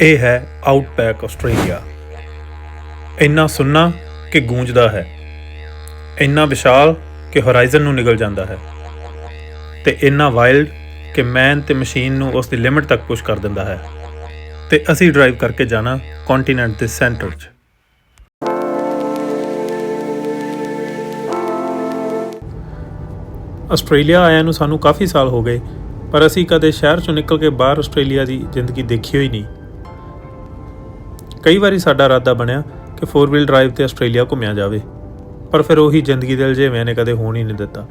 ਇਹ ਹੈ ਆਊਟਬੈਕ ਆਸਟ੍ਰੇਲੀਆ ਇੰਨਾ ਸੁੰਨਾ ਕਿ ਗੂੰਜਦਾ ਹੈ। ਇੰਨਾ ਵਿਸ਼ਾਲ ਕਿ ਹੋਰਾਈਜ਼ਨ ਨੂੰ ਨਿਗਲ ਜਾਂਦਾ ਹੈ। ਤੇ ਇੰਨਾ ਵਾਈਲਡ ਕਿ ਮੈਨ ਤੇ ਮਸ਼ੀਨ ਨੂੰ ਉਸ ਦੀ ਲਿਮਿਟ ਤੱਕ ਪੁਸ਼ ਕਰ ਦਿੰਦਾ ਹੈ। ਤੇ ਅਸੀਂ ਡਰਾਈਵ ਕਰਕੇ ਜਾਣਾ ਕੰਟੀਨੈਂਟ ਦੇ ਸੈਂਟਰ 'ਚ। ਆਸਟ੍ਰੇਲੀਆ ਆਇਆ ਨੂੰ ਸਾਨੂੰ ਕਾਫੀ ਸਾਲ ਹੋ ਗਏ, ਪਰ ਅਸੀਂ ਕਦੇ ਸ਼ਹਿਰ ਚੋਂ ਨਿਕਲ ਕੇ ਬਾਹਰ ਆਸਟ੍ਰੇਲੀਆ ਦੀ ਜ਼ਿੰਦਗੀ ਦੇਖੀ ਹੋਈ ਨਹੀਂ। ਕਈ ਵਾਰੀ ਸਾਡਾ ਇਰਾਦਾ ਬਣਿਆ ਕਿ 4 ਵੀਲ ਡਰਾਈਵ ਤੇ ਆਸਟ੍ਰੇਲੀਆ ਘੁੰਮਿਆ ਜਾਵੇ, ਪਰ ਫਿਰ ਉਹੀ ਜ਼ਿੰਦਗੀ ਦੇ ਅਲਝੇਵਿਆਂ ਨੇ ਕਦੇ ਹੋਣ ਹੀ ਨਹੀਂ ਦਿੱਤਾ।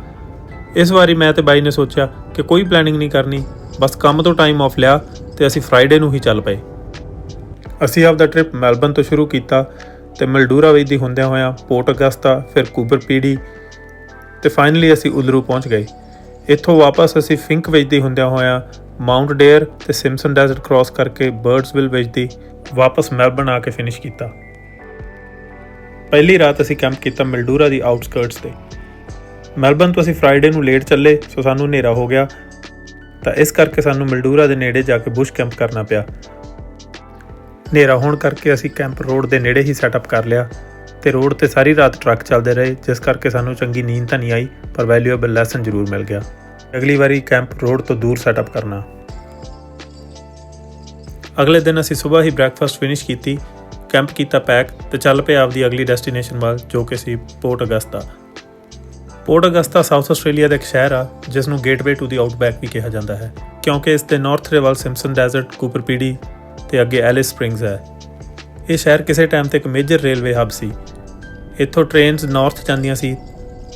ਇਸ ਵਾਰੀ ਮੈਂ ਤੇ ਬਾਈ ਨੇ ਸੋਚਿਆ ਕਿ ਕੋਈ ਪਲੈਨਿੰਗ ਨਹੀਂ ਕਰਨੀ, ਬਸ ਕੰਮ ਤੋਂ ਟਾਈਮ ਆਫ ਲਿਆ ਤੇ ਅਸੀਂ ਫਰਾਈਡੇ ਨੂੰ ਹੀ ਚੱਲ ਪਏ। ਅਸੀਂ ਆਪਦਾ ਟ੍ਰਿਪ ਮੈਲਬਨ ਤੋਂ ਸ਼ੁਰੂ ਕੀਤਾ ਤੇ ਮਲਡੂਰਾ ਵੇਦੀ ਹੁੰਦਿਆਂ ਹੋਇਆਂ ਪੋਰਟ ਅਗਸਤਾ ਫਿਰ ਕੂਬਰ ਪੀੜੀ ਤੇ ਫਾਈਨਲੀ ਅਸੀਂ ਉਲਰੂ ਪਹੁੰਚ ਗਏ। ਇੱਥੋਂ ਵਾਪਸ ਅਸੀਂ ਫਿੰਕ ਵੇਚਦੀ ਹੁੰਦਿਆਂ ਹੋਇਆਂ ਮਾਊਂਟ ਡੇਅਰ ਤੇ ਸਿਮਸਨ ਡੈਜ਼ਰਟ ਕ੍ਰਾਸ ਕਰਕੇ ਬਰਡਸਵਿਲ ਵੇਚਦੀ ਵਾਪਸ ਮੈਲਬਨ ਆ ਕੇ ਫਿਨਿਸ਼ ਕੀਤਾ। ਪਹਿਲੀ ਰਾਤ ਅਸੀਂ ਕੈਂਪ ਕੀਤਾ ਮਿਲਡੂਰਾ ਦੀ ਆਊਟਸਕਰਟਸ ਤੇ। ਮੈਲਬਨ ਤੋਂ ਅਸੀਂ ਫਰਾਈਡੇ ਨੂੰ ਲੇਟ ਚੱਲੇ, ਸੋ ਸਾਨੂੰ ਹਨੇਰਾ ਹੋ ਗਿਆ। ਤਾਂ ਇਸ ਕਰਕੇ ਸਾਨੂੰ ਮਿਲਡੂਰਾ ਦੇ ਨੇੜੇ ਜਾ ਕੇ ਬੁਸ਼ ਕੈਂਪ ਕਰਨਾ ਪਿਆ। ਹਨੇਰਾ ਹੋਣ ਕਰਕੇ ਅਸੀਂ ਕੈਂਪ ਰੋਡ ਦੇ ਨੇੜੇ ਹੀ ਸੈਟਅਪ ਕਰ ਲਿਆ। ਤੇ ਰੋਡ ਤੇ ਸਾਰੀ ਰਾਤ ਟਰੱਕ ਚੱਲਦੇ ਰਹੇ, ਜਿਸ ਕਰਕੇ ਸਾਨੂੰ ਚੰਗੀ ਨੀਂਦ ਤਾਂ ਨਹੀਂ ਆਈ, ਪਰ ਵੈਲਿਊਏਬਲ ਲੈਸਨ ਜ਼ਰੂਰ ਮਿਲ ਗਿਆ। ਅਗਲੀ ਵਾਰੀ ਕੈਂਪ ਰੋਡ ਤੋਂ ਦੂਰ ਸੈਟਅਪ ਕਰਨਾ। ਅਗਲੇ ਦਿਨ ਅਸੀਂ ਸਵੇਰ ਹੀ ਬ੍ਰੈਕਫਾਸਟ ਫਿਨਿਸ਼ ਕੀਤੀ ਕੈਂਪ ਕੀਤਾ ਪੈਕ ਤੇ ਚੱਲ ਪਏ ਆਪਦੀ ਅਗਲੀ ਡੈਸਟੀਨੇਸ਼ਨ ਵੱਲ, ਜੋ ਕਿ ਸੀ Port Augusta Port Augusta South Australia ਦਾ ਇੱਕ ਸ਼ਹਿਰ ਆ, ਜਿਸ ਨੂੰ ਗੇਟਵੇ ਟੂ ਦੀ ਆਊਟਬੈਕ ਵੀ ਕਿਹਾ ਜਾਂਦਾ ਹੈ, ਕਿਉਂਕਿ ਇਸ ਦੇ ਨਾਰਥ ਦੇ ਵੱਲ ਸਿੰਪਸਨ ਡੈਜ਼ਰਟ ਕੂਪਰ ਪੀਡੀ ਤੇ ਅੱਗੇ ਐਲਿਸ ਸਪ੍ਰਿੰਗਸ ਹੈ। ਇਹ ਸ਼ਹਿਰ ਕਿਸੇ ਟਾਈਮ ਤੇ ਇੱਕ ਮੇਜਰ ਰੇਲਵੇ ਹੱਬ ਸੀ। ਇੱਥੋਂ ਟ੍ਰੇਨਸ ਨਾਰਥ ਜਾਂਦੀਆਂ ਸੀ।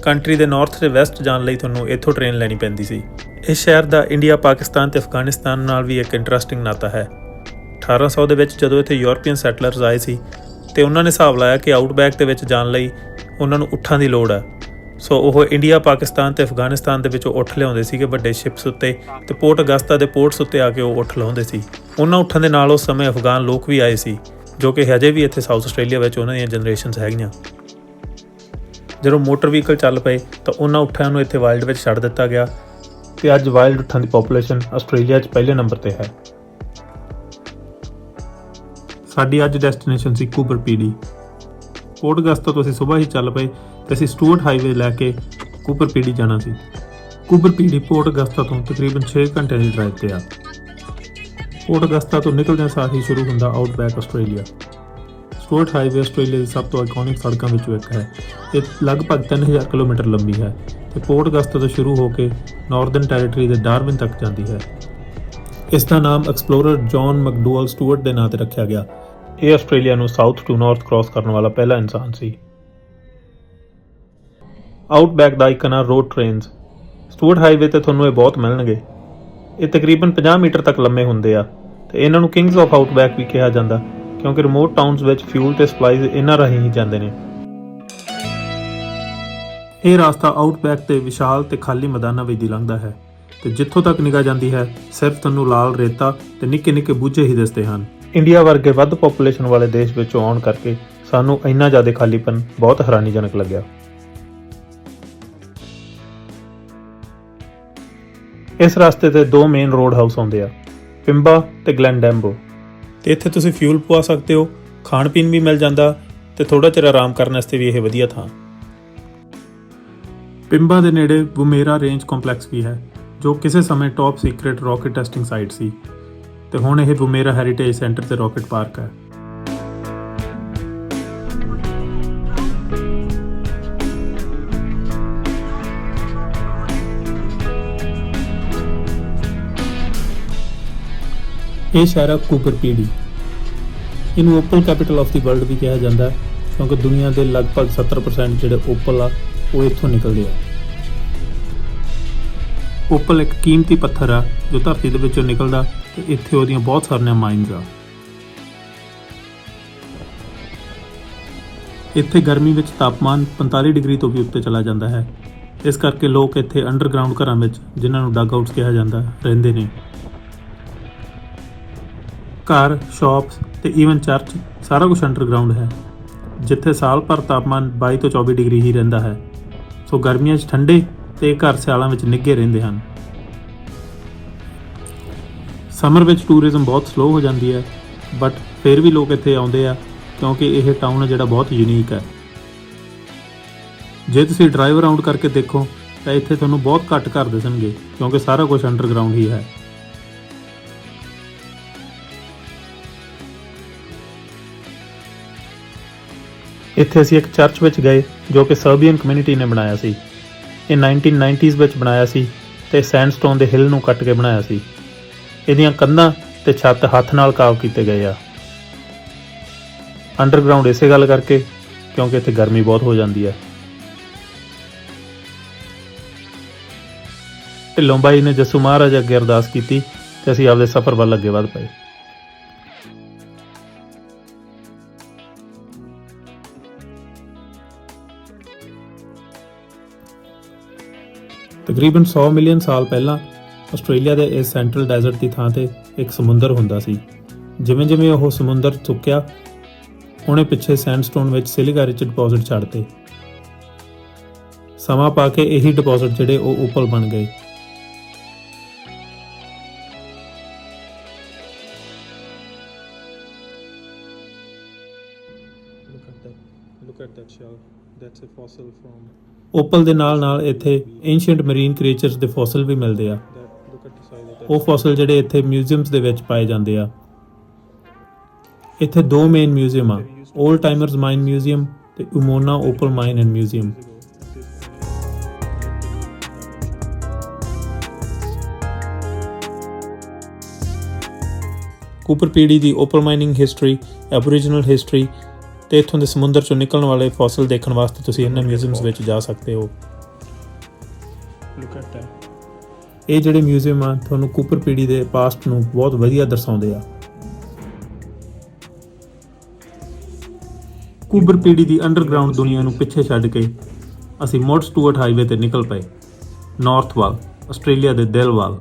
ਕੰਟਰੀ ਦੇ ਨਾਰਥ ਤੇ ਵੈਸਟ ਜਾਣ ਲਈ ਤੁਹਾਨੂੰ ਇੱਥੋਂ ਟ੍ਰੇਨ ਲੈਣੀ ਪੈਂਦੀ ਸੀ। ਇਸ ਸ਼ਹਿਰ ਦਾ ਇੰਡੀਆ ਪਾਕਿਸਤਾਨ ਤੇ ਅਫਗਾਨਿਸਤਾਨ ਨਾਲ ਵੀ ਇੱਕ ਇੰਟਰਸਟਿੰਗ ਨਾਤਾ ਹੈ। 1800 ਦੇ ਵਿੱਚ ਜਦੋਂ ਇੱਥੇ ਯੂਰਪੀਅਨ ਸੈਟਲਰਸ ਆਏ ਸੀ, ਤੇ ਉਹਨਾਂ ਨੇ ਹਿਸਾਬ ਲਾਇਆ ਕਿ ਆਊਟਬੈਕ ਦੇ ਵਿੱਚ ਜਾਣ ਲਈ ਉਹਨਾਂ ਨੂੰ ਉੱਠਾਂ ਦੀ ਲੋੜ ਹੈ। ਸੋ ਉਹ ਇੰਡੀਆ ਪਾਕਿਸਤਾਨ ਤੇ ਅਫਗਾਨਿਸਤਾਨ ਦੇ ਵਿੱਚੋਂ ਉੱਠ ਲਿਆਉਂਦੇ ਸੀਗੇ ਵੱਡੇ ਸ਼ਿਪਸ ਉੱਤੇ ਤੇ ਪੋਰਟ ਅਗਸਤਾ ਦੇ ਪੋਰਟਸ ਉੱਤੇ ਆ ਕੇ ਉਹ ਉੱਠ ਲਾਉਂਦੇ ਸੀ। ਉਹਨਾਂ ਉੱਠਾਂ ਦੇ ਨਾਲ ਉਸ ਸਮੇਂ ਅਫਗਾਨ ਲੋਕ ਵੀ ਆਏ ਸੀ, ਜੋ ਕਿ ਹਜੇ ਵੀ ਇੱਥੇ ਸਾਊਥ ਆਸਟ੍ਰੇਲੀਆ ਵਿੱਚ ਉਹਨਾਂ ਦੀਆਂ ਜਨਰੇਸ਼ਨਸ ਹੈਗੀਆਂ। ਜਦੋਂ ਮੋਟਰ ਵਹੀਕਲ ਚੱਲ ਪਏ ਤਾਂ ਉਹਨਾਂ ਉੱਠਾਂ ਨੂੰ ਇੱਥੇ ਵਾਈਲਡ ਵਿੱਚ ਛੱਡ ਦਿੱਤਾ ਗਿਆ ਤੇ ਅੱਜ ਵਾਈਲਡ ਉੱਠਾਂ ਦੀ ਪੋਪੂਲੇਸ਼ਨ ਆਸਟ੍ਰੇਲੀਆ 'ਚ ਪਹਿਲੇ ਨੰਬਰ ਤੇ ਹੈ। ਸਾਡੀ ਅੱਜ ਡੈਸਟੀਨੇਸ਼ਨ ਸੀ ਕੂਬਰ ਪੀਡੀ। ਪੋਰਟ ਅਗਸਤਾ ਤੋਂ ਅਸੀਂ ਸਵੇਰ ਹੀ ਚੱਲ ਪਏ ਤੇ ਅਸੀਂ ਸਟੂਅਰਟ ਹਾਈਵੇ ਲੈ ਕੇ ਕੂਬਰ ਪੀਡੀ ਜਾਣਾ ਸੀ। ਕੂਬਰ ਪੀਡੀ ਪੋਰਟ ਅਗਸਤਾ ਤੋਂ ਤਕਰੀਬਨ 6 ਘੰਟੇ ਦੀ ਡਰਾਈਵ ਤੇ ਆ। ਪੋਰਟ ਅਗਸਤਾ ਤੋਂ ਨਿਕਲਦਿਆਂ ਸਾਰ ਹੀ ਸ਼ੁਰੂ ਹੁੰਦਾ outback Australia Stuart highway Australia ਦੀ ਸਭ ਤੋਂ ਆਈਕੋਨਿਕ ਸੜਕਾਂ ਵਿੱਚੋਂ ਇੱਕ ਹੈ। ਇਹ ਲਗਭਗ 3000 ਕਿਲੋਮੀਟਰ ਲੰਬੀ ਹੈ ਤੇ ਪੋਰਟ ਅਗਸਤਾ ਤੋਂ ਸ਼ੁਰੂ ਹੋ ਕੇ ਨਾਰਥਰਨ ਟੈਰੀਟਰੀ ਦੇ ਡਾਰਵਿਨ ਤੱਕ ਜਾਂਦੀ ਹੈ। ਇਸ ਦਾ ਨਾਮ ਐਕਸਪਲੋਰਰ ਜੌਨ ਮੈਕਡੂਅਲ ਸਟੂਅਰਟ ਦੇ ਨਾਂ ਤੇ ਰੱਖਿਆ ਗਿਆ। ਇਹ ਆਸਟ੍ਰੇਲੀਆ ਨੂੰ ਸਾਊਥ ਟੂ ਨਾਰਥ ਕ੍ਰਾਸ ਕਰਨ ਵਾਲਾ ਪਹਿਲਾ ਇਨਸਾਨ ਸੀ। ਆਊਟਬੈਕ ਦਾ ਆਈਕਨ ਆ ਰੋਡ ਟ੍ਰੇਨਸ ਸਟੂਅਰਟ ਹਾਈਵੇ ਤੇ ਤੁਹਾਨੂੰ ਇਹ ਬਹੁਤ ਮਿਲਣਗੇ। ਇਹ ਤਕਰੀਬਨ 50 ਮੀਟਰ ਤੱਕ ਲੰਮੇ ਹੁੰਦੇ ਆ ਤੇ ਇਹਨਾਂ ਨੂੰ ਕਿੰਗਸ ਆਫ ਆਊਟਬੈਕ ਵੀ ਕਿਹਾ ਜਾਂਦਾ। ਕਿਉਂਕਿ ਰਿਮੋਟ ਟਾਊਨਸ ਵਿੱਚ ਫਿਊਲ ਤੇ ਸਪਲਾਈਜ਼ ਇਹਨਾਂ ਰਾਹੀਂ ਹੀ ਜਾਂਦੇ ਨੇ। ਇਹ ਰਸਤਾ ਆਊਟਬੈਕ ਤੇ ਵਿਸ਼ਾਲ ਤੇ ਖਾਲੀ ਮੈਦਾਨਾਂ ਵਿੱਚ ਦੀ ਲੰਘਦਾ ਹੈ ਤੇ ਜਿੱਥੋਂ ਤੱਕ ਨਿਗਾਹ ਜਾਂਦੀ ਹੈ, ਸਿਰਫ ਤੁਹਾਨੂੰ ਲਾਲ ਰੇਤਾ ਤੇ ਨਿੱਕੇ ਨਿੱਕੇ ਬੂਝੇ ਹੀ ਦਿਸਦੇ ਹਨ। ਇੰਡੀਆ ਵਰਗੇ ਵੱਧ ਪੋਪੂਲੇਸ਼ਨ ਵਾਲੇ ਦੇਸ਼ ਵਿੱਚੋਂ ਆਉਣ ਕਰਕੇ ਸਾਨੂੰ ਇੰਨਾ ਜ਼ਿਆਦਾ ਖਾਲੀਪਨ ਬਹੁਤ ਹੈਰਾਨੀਜਨਕ ਲੱਗਿਆ। ਇਸ ਰਸਤੇ ਤੇ ਦੋ ਮੇਨ ਰੋਡ ਹਾਊਸ ਆਉਂਦੇ ਆ, ਪਿੰਬਾ ਤੇ ਗਲੈਂਡੈਂਬੋ ਤੇ ਇੱਥੇ ਤੁਸੀਂ ਫਿਊਲ ਪਵਾ ਸਕਦੇ ਹੋ, ਖਾਣ ਪੀਣ ਵੀ ਮਿਲ ਜਾਂਦਾ ਤੇ ਥੋੜਾ ਚਿਰ ਆਰਾਮ ਕਰਨ ਵਾਸਤੇ ਵੀ ਇਹ ਵਧੀਆ ਥਾਂ। ਪਿੰਬਾ ਦੇ ਨੇੜੇ ਬੁਮੇਰਾ ਰੇਂਜ ਕੰਪਲੈਕਸ ਵੀ ਹੈ, ਜੋ ਕਿਸੇ ਸਮੇਂ top secret rocket testing site ਸੀ। ਤੇ ਹੁਣ ਇਹ ਬੁਮੇਰਾ ਹੈਰੀਟੇਜ ਸੈਂਟਰ ਤੇ ਰਾਕਟ ਪਾਰਕ ਹੈ। ਇਹ ਸ਼ਹਿਰ ਆ ਕੂਪਰ ਪੀੜੀ ਇਹਨੂੰ opal capital of the world ਵੀ ਕਿਹਾ ਜਾਂਦਾ ਹੈ, ਕਿਉਂਕਿ ਦੁਨੀਆ ਦੇ ਲਗਭਗ 70% ਜਿਹੜੇ ਓਪਲ ਆ, ਉਹ ਇੱਥੋਂ ਨਿਕਲਦੇ ਆ। ਓਪਲ ਇੱਕ ਕੀਮਤੀ ਪੱਥਰ ਆ, ਜੋ ਧਰਤੀ ਦੇ ਵਿੱਚੋਂ ਨਿਕਲਦਾ ਤੇ ਇੱਥੇ ਉਹਦੀਆਂ ਬਹੁਤ ਸਾਰੀਆਂ ਮਾਈਨਸ ਆ। ਇੱਥੇ ਗਰਮੀ ਵਿੱਚ ਤਾਪਮਾਨ 45 ਡਿਗਰੀ ਤੋਂ ਵੀ ਉੱਤੇ ਚਲਾ ਜਾਂਦਾ ਹੈ। ਇਸ ਕਰਕੇ ਲੋਕ ਇੱਥੇ ਅੰਡਰਗਰਾਉਂਡ ਘਰਾਂ ਵਿੱਚ, ਜਿਨ੍ਹਾਂ ਨੂੰ ਡੱਗ ਆਊਟਸ ਕਿਹਾ ਜਾਂਦਾ, ਰਹਿੰਦੇ ਨੇ। ਘਰ ਸ਼ਾਪਸ ਤੇ ਈਵਨ ਚਰਚ ਸਾਰਾ ਕੁਝ ਅੰਡਰਗਰਾਉਂਡ ਹੈ, ਜਿੱਥੇ ਸਾਲ ਭਰ ਤਾਪਮਾਨ 22 ਤੋਂ 24 ਡਿਗਰੀ ਹੀ ਰਹਿੰਦਾ ਹੈ। ਸੋ ਗਰਮੀਆਂ 'ਚ ਠੰਡੇ ਤੇ ਘਰ ਸਿਆਲਾਂ ਵਿੱਚ ਨਿੱਘੇ ਰਹਿੰਦੇ ਹਨ। ਸਮਰ ਵਿੱਚ ਟੂਰਿਜ਼ਮ ਬਹੁਤ ਸਲੋ ਹੋ ਜਾਂਦੀ ਹੈ ਬਟ ਫਿਰ ਵੀ ਲੋਕ ਇੱਥੇ ਆਉਂਦੇ ਆ, ਕਿਉਂਕਿ ਇਹ ਟਾਊਨ ਹੈ ਜਿਹੜਾ ਬਹੁਤ ਯੂਨੀਕ ਹੈ। ਜੇ ਤੁਸੀਂ ਡਰਾਈਵ ਅਰਾਊਂਡ ਕਰਕੇ ਦੇਖੋ, ਤਾਂ ਇੱਥੇ ਤੁਹਾਨੂੰ ਬਹੁਤ ਘੱਟ ਘਰ ਦਿਸਣਗੇ, ਕਿਉਂਕਿ ਸਾਰਾ ਕੁਝ ਅੰਡਰਗਰਾਉਂਡ ਹੀ ਹੈ। ਇੱਥੇ ਅਸੀਂ ਇੱਕ ਚਰਚ ਵਿੱਚ ਗਏ ਜੋ ਕਿ ਸਰਬੀਅਨ ਕਮਿਊਨਿਟੀ ਨੇ ਬਣਾਇਆ ਸੀ। ਇਹ 1990s ਵਿੱਚ ਬਣਾਇਆ ਸੀ ਤੇ ਸੈਂਡਸਟੋਨ ਦੇ ਹਿੱਲ ਨੂੰ ਕੱਟ ਕੇ ਬਣਾਇਆ ਸੀ। ਇਹਦੀਆਂ ਕੰਧਾਂ ਤੇ ਛੱਤ ਹੱਥ ਨਾਲ ਕਾਵ ਕੀਤੇ ਗਏ ਆ। ਅੰਡਰਗਰਾਉਂਡ ਇਸੇ ਗੱਲ ਕਰਕੇ ਕਿਉਂਕਿ ਇੱਥੇ ਗਰਮੀ ਬਹੁਤ ਹੋ ਜਾਂਦੀ ਹੈ ਢਿੱਲੋਂ ਬਾਈ ਨੇ ਜੱਸੂ ਮਹਾਰਾਜ ਅੱਗੇ ਅਰਦਾਸ ਕੀਤੀ ਤੇ ਅਸੀਂ ਆਪਦੇ ਸਫ਼ਰ ਵੱਲ ਅੱਗੇ ਵਧ ਪਏ। ਤਕਰੀਬਨ 100 ਮਿਲੀਅਨ ਸਾਲ ਪਹਿਲਾਂ ਆਸਟ੍ਰੇਲੀਆ ਦੇ ਇਸ ਸੈਂਟਰਲ ਡੈਜ਼ਰਟ ਦੀ ਥਾਂ ਤੇ ਇੱਕ ਸਮੁੰਦਰ ਹੁੰਦਾ ਸੀ ਜਿਵੇਂ-ਜਿਵੇਂ ਉਹ ਸਮੁੰਦਰ ਸੁੱਕਿਆ ਉਹਨੇ ਪਿੱਛੇ ਸੈਂਡਸਟੋਨ ਵਿੱਚ ਸਿਲਿਕਾ ਰਿਚ ਡਿਪੋਜ਼ਿਟ ਛੱਡਤੇ ਸਮਾਂ ਪਾ ਕੇ ਇਹੀ ਡਿਪੋਜ਼ਿਟ ਜਿਹੜੇ ਉਹ ਉਪਲ ਬਣ ਗਏ Look at that. Look at that shell. That's a fossil from opal ਦੇ ਨਾਲ-ਨਾਲ ਇੱਥੇ ਐਂਸ਼ੀਅੰਟ ਮਰੀਨ ਕ੍ਰੀਏਚਰਸ ਦੇ ਫੋਸਿਲ ਵੀ ਮਿਲਦੇ ਆ। ਉਹ ਫੋਸਿਲ ਜਿਹੜੇ ਇੱਥੇ ਮਿਊਜ਼ੀਅਮਸ ਦੇ ਵਿੱਚ ਪਾਏ ਜਾਂਦੇ ਆ। ਇੱਥੇ ਦੋ ਮੇਨ ਮਿਊਜ਼ੀਅਮ ਆ 올ਡ ਟਾਈਮਰਸ ਮਾਈਨ ਮਿਊਜ਼ੀਅਮ ਤੇ Umoona opal mine and museum Coober Pedy the opal mining history Aboriginal history ਤੇ ਇੱਥੋਂ ਦੇ ਸਮੁੰਦਰ ਚੋਂ ਨਿਕਲਣ ਵਾਲੇ ਫੋਸਿਲ ਦੇਖਣ ਵਾਸਤੇ ਤੁਸੀਂ ਇਹਨਾਂ ਮਿਊਜ਼ੀਅਮਸ ਵਿੱਚ ਜਾ ਸਕਦੇ ਹੋ. ਇਹ ਜਿਹੜੇ ਮਿਊਜ਼ੀਅਮ ਆ ਤੁਹਾਨੂੰ ਕੂਪਰ ਪੀੜੀ ਦੇ ਪਾਸਟ ਨੂੰ ਬਹੁਤ ਵਧੀਆ ਦਰਸਾਉਂਦੇ ਆ। ਕੂਪਰ ਪੀੜੀ ਦੀ ਅੰਡਰਗਰਾਉਂਡ ਦੁਨੀਆ ਨੂੰ ਪਿੱਛੇ ਛੱਡ ਕੇ ਅਸੀਂ ਮੋਡ ਸਟੂਅਰਟ ਹਾਈਵੇ ਤੇ ਨਿਕਲ ਪਏ। ਨਾਰਥ ਵੱਲ ਆਸਟ੍ਰੇਲੀਆ ਦੇ ਦਿਲ ਵੱਲ।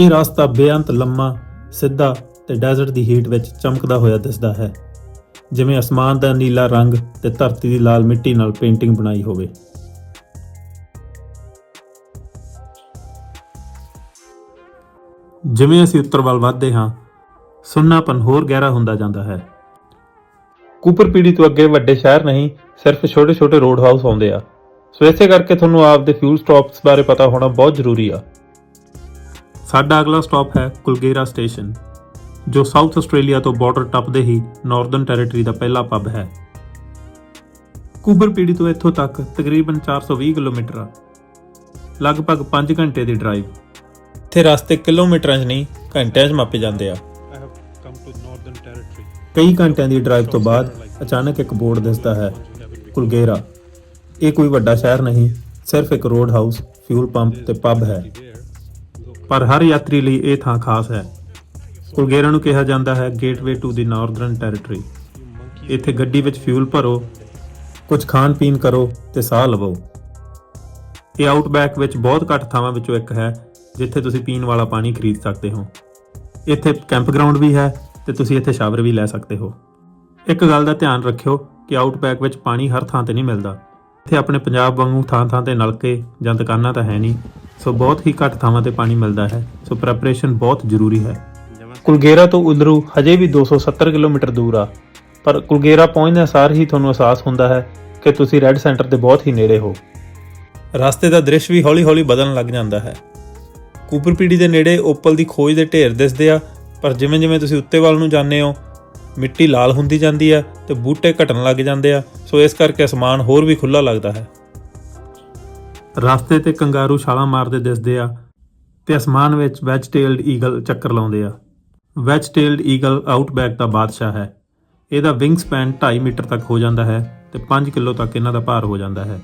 ਇਹ ਰਸਤਾ ਬੇਅੰਤ ਲੰਮਾ ਸਿੱਧਾ ਤੇ ਡੈਜ਼ਰਟ ਦੀ ਹੀਟ ਵਿੱਚ ਚਮਕਦਾ ਹੋਇਆ ਦਿਸਦਾ ਹੈ। ਜਿਵੇਂ ਅਸਮਾਨ ਦਾ ਨੀਲਾ ਰੰਗ ਤੇ ਧਰਤੀ ਦੀ ਲਾਲ ਮਿੱਟੀ ਨਾਲ ਪੇਂਟਿੰਗ ਬਣਾਈ ਹੋਵੇ। ਜਿਵੇਂ ਅਸੀਂ ਉੱਤਰ ਵੱਲ ਵਧਦੇ ਹਾਂ, ਸੁੰਨਾਪਨ ਹੋਰ ਗਹਿਰਾ ਹੁੰਦਾ ਜਾਂਦਾ ਹੈ। ਕੂਪਰ ਪੀੜੀ ਤੋਂ ਅੱਗੇ ਵੱਡੇ ਸ਼ਹਿਰ ਨਹੀਂ, ਸਿਰਫ ਛੋਟੇ-ਛੋਟੇ ਰੋਡ ਹਾਊਸ ਆਉਂਦੇ ਆ। ਸੋ ਇਸੇ ਕਰਕੇ ਤੁਹਾਨੂੰ ਆਪ ਦੇ ਫਿਊਲ ਸਟਾਪਸ ਬਾਰੇ ਪਤਾ ਹੋਣਾ ਬਹੁਤ ਜ਼ਰੂਰੀ ਆ। ਸਾਡਾ ਅਗਲਾ ਸਟਾਪ ਹੈ ਕੁਲਗੇਰਾ ਸਟੇਸ਼ਨ ਜੋ ਸਾਊਥ ਆਸਟ੍ਰੇਲੀਆ ਤੋਂ ਬਾਰਡਰ ਟੱਪਦੇ ਹੀ ਨਾਰਥਰਨ ਟੈਰੀਟਰੀ ਦਾ ਪਹਿਲਾ ਪਬ ਹੈ। ਕੂਬਰ ਪੀੜੀ ਤੋਂ ਇੱਥੋਂ ਤੱਕ ਤਕਰੀਬਨ 420 ਕਿਲੋਮੀਟਰ ਆ। ਲਗਭਗ 5 ਘੰਟੇ ਦੀ ਡਰਾਈਵ ਇੱਥੇ ਰਸਤੇ ਕਿਲੋਮੀਟਰਾਂ 'ਚ ਨਹੀਂ, ਘੰਟਿਆਂ 'ਚ ਮਾਪੇ ਜਾਂਦੇ ਆ। ਕਈ ਘੰਟਿਆਂ ਦੀ ਡਰਾਈਵ ਤੋਂ ਬਾਅਦ ਅਚਾਨਕ ਇੱਕ ਬੋਰਡ ਦਿਸਦਾ ਹੈ, ਕੁਲਗੇਰਾ। ਇਹ ਕੋਈ ਵੱਡਾ ਸ਼ਹਿਰ ਨਹੀਂ, ਸਿਰਫ ਇੱਕ ਰੋਡ ਹਾਊਸ ਫਿਊਲ ਪੰਪ ਤੇ ਪਬ ਹੈ। ਪਰ ਹਰ ਯਾਤਰੀ ਲਈ ਇਹ ਥਾਂ ਖਾਸ ਹੈ। ਕੁਲਗੇਰਾ ਨੂੰ ਕਿਹਾ ਜਾਂਦਾ ਹੈ gateway to the Northern Territory ਇੱਥੇ ਗੱਡੀ ਵਿੱਚ ਫਿਊਲ ਭਰੋ ਕੁਝ ਖਾਣ ਪੀਣ ਕਰੋ ਤੇ ਸਾਹ ਲਵੋ। ਇਹ ਆਊਟਬੈਕ ਵਿੱਚ ਬਹੁਤ ਘੱਟ ਥਾਵਾਂ ਵਿੱਚੋਂ ਇੱਕ ਹੈ, ਜਿੱਥੇ ਤੁਸੀਂ ਪੀਣ ਵਾਲਾ ਪਾਣੀ ਖਰੀਦ ਸਕਦੇ ਹੋ। ਇੱਥੇ ਕੈਂਪਗਰਾਉਂਡ ਵੀ ਹੈ ਤੇ ਤੁਸੀਂ ਇੱਥੇ ਸ਼ਾਵਰ ਵੀ ਲੈ ਸਕਦੇ ਹੋ। ਇੱਕ ਗੱਲ ਦਾ ਧਿਆਨ ਰੱਖਿਓ ਕਿ ਆਊਟਬੈਕ ਵਿੱਚ ਪਾਣੀ ਹਰ ਥਾਂ ਤੇ ਨਹੀਂ ਮਿਲਦਾ। ਇੱਥੇ ਆਪਣੇ ਪੰਜਾਬ ਵਾਂਗੂ ਥਾਂ-ਥਾਂ ਤੇ ਨਲਕੇ ਜਾਂ ਦੁਕਾਨਾਂ ਤਾਂ ਹੈ ਨਹੀਂ, ਸੋ ਬਹੁਤ ਹੀ ਘੱਟ ਥਾਵਾਂ ਤੇ ਪਾਣੀ ਮਿਲਦਾ ਹੈ, ਸੋ ਪ੍ਰੈਪਰੇਸ਼ਨ ਬਹੁਤ ਜ਼ਰੂਰੀ ਹੈ। ਕੁਲਗੇਰਾ ਤੋਂ ਉਲਰੂ ਹਜੇ ਵੀ 270 ਕਿਲੋਮੀਟਰ ਦੂਰ ਆ। ਪਰ ਕੁਲਗੇਰਾ ਪਹੁੰਚਦਿਆਂ ਸਾਰ ਹੀ ਤੁਹਾਨੂੰ ਅਹਿਸਾਸ ਹੁੰਦਾ ਹੈ ਕਿ ਤੁਸੀਂ ਰੈੱਡ ਸੈਂਟਰ ਦੇ ਬਹੁਤ ਹੀ ਨੇੜੇ ਹੋ। ਰਸਤੇ ਦਾ ਦ੍ਰਿਸ਼ ਵੀ ਹੌਲੀ-ਹੌਲੀ ਬਦਲਣ ਲੱਗ ਜਾਂਦਾ ਹੈ। ਕੂਪਰਪੀੜੀ ਦੇ ਨੇੜੇ ਓਪਲ ਦੀ ਖੋਜ ਦੇ ਢੇਰ ਦਿਸਦੇ ਆ, ਪਰ ਜਿਵੇਂ-ਜਿਵੇਂ ਤੁਸੀਂ ਉੱਤੇ ਵੱਲ ਨੂੰ ਜਾਂਦੇ ਹੋ, ਮਿੱਟੀ ਲਾਲ ਹੁੰਦੀ ਜਾਂਦੀ ਆ ਤੇ ਬੂਟੇ ਘਟਣ ਲੱਗ ਜਾਂਦੇ ਆ, ਸੋ ਇਸ ਕਰਕੇ ਅਸਮਾਨ ਹੋਰ ਵੀ ਖੁੱਲਾ ਲੱਗਦਾ ਹੈ। ਰਸਤੇ ਤੇ ਕੰਗਾਰੂ ਛਾਲਾਂ ਮਾਰਦੇ ਦਿਸਦੇ ਆ ਤੇ ਅਸਮਾਨ ਵਿੱਚ ਵੈਜਟੇਲਡ ਈਗਲ ਚੱਕਰ ਲਾਉਂਦੇ ਆ। ਵੈਜਟੇਲਡ ਈਗਲ ਆਊਟਬੈਕ ਦਾ ਬਾਦਸ਼ਾਹ ਹੈ। ਇਹਦਾ ਵਿੰਗ ਸਪੈਨ 2.5 ਮੀਟਰ ਤੱਕ ਹੋ ਜਾਂਦਾ ਹੈ ਤੇ 5 ਕਿਲੋ ਤੱਕ ਇਹਨਾਂ ਦਾ ਭਾਰ ਹੋ ਜਾਂਦਾ ਹੈ।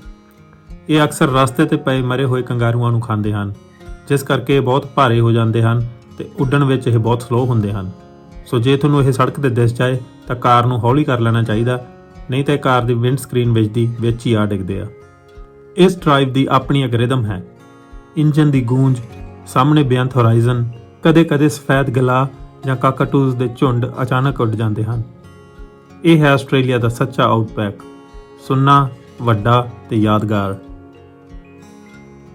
ਇਹ ਅਕਸਰ ਰਸਤੇ ਤੇ ਪਏ ਮਰੇ ਹੋਏ ਕੰਗਾਰੂਆਂ ਨੂੰ ਖਾਂਦੇ ਹਨ, ਜਿਸ ਕਰਕੇ ਇਹ ਬਹੁਤ ਭਾਰੇ ਹੋ ਜਾਂਦੇ ਹਨ ਤੇ ਉੱਡਣ ਵਿੱਚ ਇਹ ਬਹੁਤ ਸਲੋ ਹੁੰਦੇ ਹਨ। ਸੋ ਜੇ ਤੁਹਾਨੂੰ ਇਹ ਸੜਕ ਤੇ ਦਿਸ ਜਾਏ ਤਾਂ ਕਾਰ ਨੂੰ ਹੌਲੀ ਕਰ ਲੈਣਾ ਚਾਹੀਦਾ, ਨਹੀਂ ਤਾਂ ਇਹ ਕਾਰ ਦੀ ਵਿੰਡ ਸਕਰੀਨ ਵਿੱਚ ਦੀ ਵਿੱਚ ਹੀ ਆ ਡਿੱਗਦੇ ਆ। ਇਸ ਡਰਾਈਵ ਦੀ ਆਪਣੀ ਇੱਕ ਰਿਦਮ ਹੈ। ਇੰਜਨ ਦੀ ਗੂੰਜ, ਸਾਹਮਣੇ ਬੇਅੰਤ ਹੋਰਾਈਜ਼ਨ ਕਦੇ-ਕਦੇ ਸਫੈਦ ਗਲਾ ਜਾਂ ਕਾਕਾਟੂਜ਼ ਦੇ ਝੁੰਡ ਅਚਾਨਕ ਉੱਡ ਜਾਂਦੇ ਹਨ। ਇਹ ਹੈ ਆਸਟ੍ਰੇਲੀਆ ਦਾ ਸੱਚਾ ਆਊਟਬੈਕ, ਸੁੰਨਾ, ਵੱਡਾ ਤੇ ਯਾਦਗਾਰ।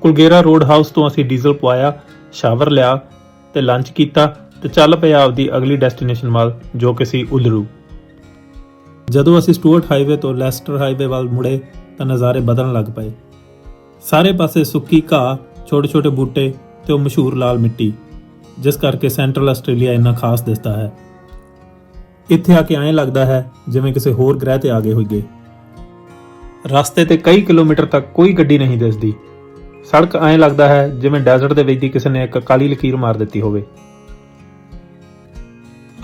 ਕੁਲਗੇਰਾ ਰੋਡ ਹਾਊਸ ਤੋਂ ਅਸੀਂ ਡੀਜ਼ਲ ਪਵਾਇਆ, ਸ਼ਾਵਰ ਲਿਆ ਤੇ ਲੰਚ ਕੀਤਾ ਤੇ ਚੱਲ ਪਿਆ ਆਪਦੀ ਅਗਲੀ ਡੈਸਟੀਨੇਸ਼ਨ ਵੱਲ, ਜੋ ਕਿ ਸੀ ਉਲਰੂ। ਜਦੋਂ ਅਸੀਂ ਸਟੂਅਰਟ ਹਾਈਵੇ ਤੋਂ ਲੈਸਟਰ ਹਾਈਵੇ ਵੱਲ ਮੁੜੇ ਤਾਂ ਨਜ਼ਾਰੇ ਬਦਲਣ ਲੱਗ ਪਏ। ਸਾਰੇ ਪਾਸੇ ਸੁੱਕੀ ਘਾਹ, ਛੋਟੇ-ਛੋਟੇ ਬੂਟੇ ਤੇ ਉਹ ਮਸ਼ਹੂਰ ਲਾਲ ਮਿੱਟੀ। ਜਿਸ ਕਰਕੇ ਸੈਂਟਰਲ ਆਸਟ੍ਰੇਲੀਆ ਇੰਨਾ ਖਾਸ ਦਿਸਦਾ ਹੈ। ਇੱਥੇ ਆ ਕੇ ਐਂ ਲੱਗਦਾ ਹੈ ਜਿਵੇਂ ਕਿਸੇ ਹੋਰ ਗ੍ਰਹਿ ਤੇ ਆ ਗਏ ਹੋਈਏ। ਰਸਤੇ ਤੇ ਕਈ ਕਿਲੋਮੀਟਰ ਤੱਕ ਕੋਈ ਗੱਡੀ ਨਹੀਂ ਦਿਸਦੀ। ਸੜਕ ਐਂ ਲੱਗਦਾ ਹੈ ਜਿਵੇਂ ਡੈਜ਼ਰਟ ਦੇ ਵਿੱਚ ਦੀ ਕਿਸੇ ਨੇ ਇੱਕ ਕਾਲੀ ਲਕੀਰ ਮਾਰ ਦਿੱਤੀ ਹੋਵੇ।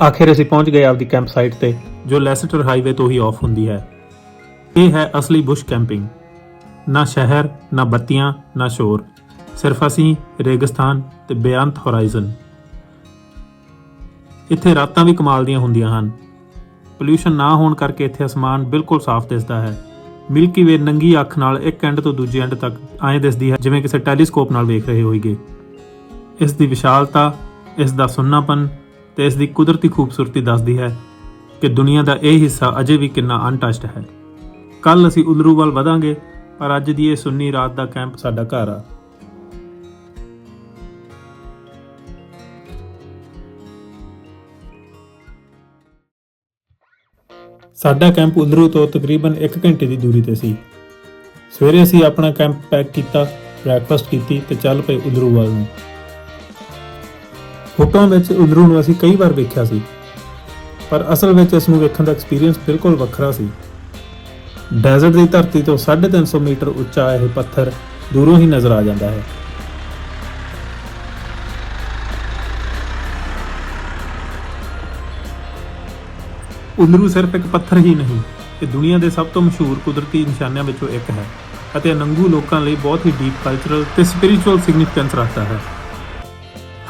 ਆਖਿਰ ਅਸੀਂ ਪਹੁੰਚ ਗਏ ਆਪਦੀ ਕੈਂਪ ਸਾਈਟ ਤੇ, ਜੋ ਲੈਸਟਰ ਹਾਈਵੇ ਤੋਂ ਹੀ ਆਫ ਹੁੰਦੀ ਹੈ। ਇਹ ਹੈ ਅਸਲੀ ਬੁਸ਼ ਕੈਂਪਿੰਗ। ਨਾ ਸ਼ਹਿਰ, ਨਾ ਬੱਤੀਆਂ, ਨਾ ਸ਼ੋਰ। ਸਿਰਫ ਅਸੀਂ ਰੇਗਿਸਤਾਨ ਤੇ ਬੇਅੰਤ ਹੋਰਾਈਜ਼ਨ ਇੱਥੇ ਰਾਤਾਂ ਵੀ ਕਮਾਲ ਦੀਆਂ ਹੁੰਦੀਆਂ ਹਨ। ਪੋਲਿਊਸ਼ਨ ਨਾ ਹੋਣ ਕਰਕੇ ਇੱਥੇ ਅਸਮਾਨ ਬਿਲਕੁਲ ਸਾਫ਼ ਦਿਸਦਾ ਹੈ। ਮਿਲਕੀ ਵੇ ਨੰਗੀ ਅੱਖ ਨਾਲ ਇੱਕ ਐਂਡ ਤੋਂ ਦੂਜੇ ਐਂਡ ਤੱਕ ਐਂ ਦਿਸਦੀ ਹੈ ਜਿਵੇਂ ਕਿਸੇ ਟੈਲੀਸਕੋਪ ਨਾਲ ਵੇਖ ਰਹੇ ਹੋਈਏ। ਇਸ ਦੀ ਵਿਸ਼ਾਲਤਾ, ਇਸ ਦਾ ਸੁੰਨਾਪਨ ਤੇ ਇਸ ਦੀ ਕੁਦਰਤੀ ਖੂਬਸੂਰਤੀ ਦੱਸਦੀ ਹੈ ਕਿ ਦੁਨੀਆ ਦਾ ਇਹ ਹਿੱਸਾ ਅਜੇ ਵੀ ਕਿੰਨਾ ਅਨਟੱਚਡ ਹੈ। ਕੱਲ ਅਸੀਂ ਉਲਰੂ ਵੱਲ ਵਧਾਂਗੇ, ਪਰ ਅੱਜ ਦੀ ਇਹ ਸੁੰਨੀ ਰਾਤ ਦਾ ਕੈਂਪ ਸਾਡਾ ਘਰ ਆ। ਸਾਡਾ ਕੈਂਪ ਉਲਰੂ ਤੋਂ ਤਕਰੀਬਨ 1 ਘੰਟੇ ਦੀ ਦੂਰੀ ਤੇ ਸੀ। ਸਵੇਰੇ ਅਸੀਂ ਆਪਣਾ ਕੈਂਪ ਪੈਕ ਕੀਤਾ, ਬ੍ਰੈਕਫਾਸਟ ਕੀਤੀ ਤੇ ਚੱਲ ਪਏ ਉਲਰੂ ਵੱਲ ਨੂੰ। ਫੋਟੋਆਂ ਵਿੱਚ ਉਲਰੂ ਨੂੰ ਅਸੀਂ ਕਈ ਵਾਰ ਵੇਖਿਆ ਸੀ, ਪਰ ਅਸਲ ਵਿੱਚ ਇਸ ਨੂੰ ਵੇਖਣ ਦਾ ਐਕਸਪੀਰੀਅੰਸ ਬਿਲਕੁਲ ਵੱਖਰਾ ਸੀ। ਡੈਜ਼ਰਟ ਦੀ ਧਰਤੀ ਤੋਂ 350 ਮੀਟਰ ਉੱਚਾ ਇਹ ਪੱਥਰ ਦੂਰੋਂ ਹੀ ਨਜ਼ਰ ਆ ਜਾਂਦਾ ਹੈ। ਉਲਰੂ ਸਿਰਫ ਇੱਕ ਪੱਥਰ ਹੀ ਨਹੀਂ, ਇਹ ਦੁਨੀਆ ਦੇ ਸਭ ਤੋਂ ਮਸ਼ਹੂਰ ਕੁਦਰਤੀ ਨਿਸ਼ਾਨਿਆਂ ਵਿੱਚੋਂ ਇੱਕ ਹੈ ਅਤੇ ਅਨੰਗੂ ਲੋਕਾਂ ਲਈ ਬਹੁਤ ਹੀ ਡੀਪ ਕਲਚਰਲ ਤੇ ਸਪਿਰਚੁਅਲ ਸਿਗਨੀਫਿਕੈਂਸ ਰੱਖਦਾ ਹੈ।